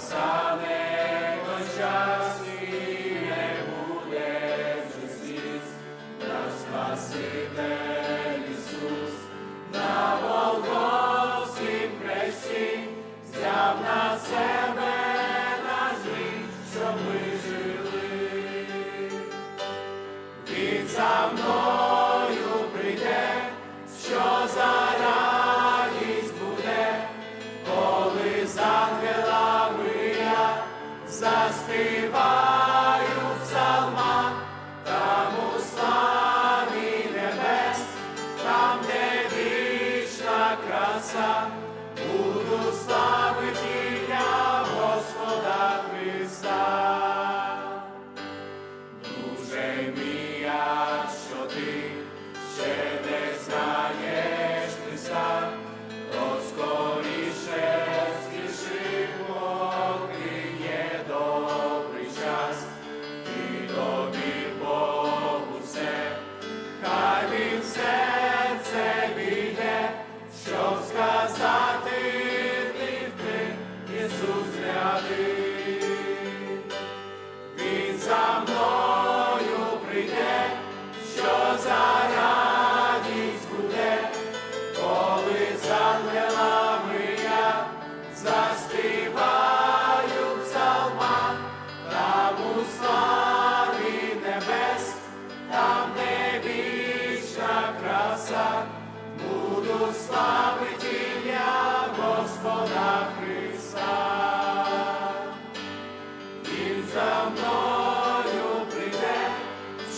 настане той час і не буде вже сліз, наш Спаситель взяв на себе. співаю псалма, там у небес, там, де вічна краса, буду славити.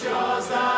що за.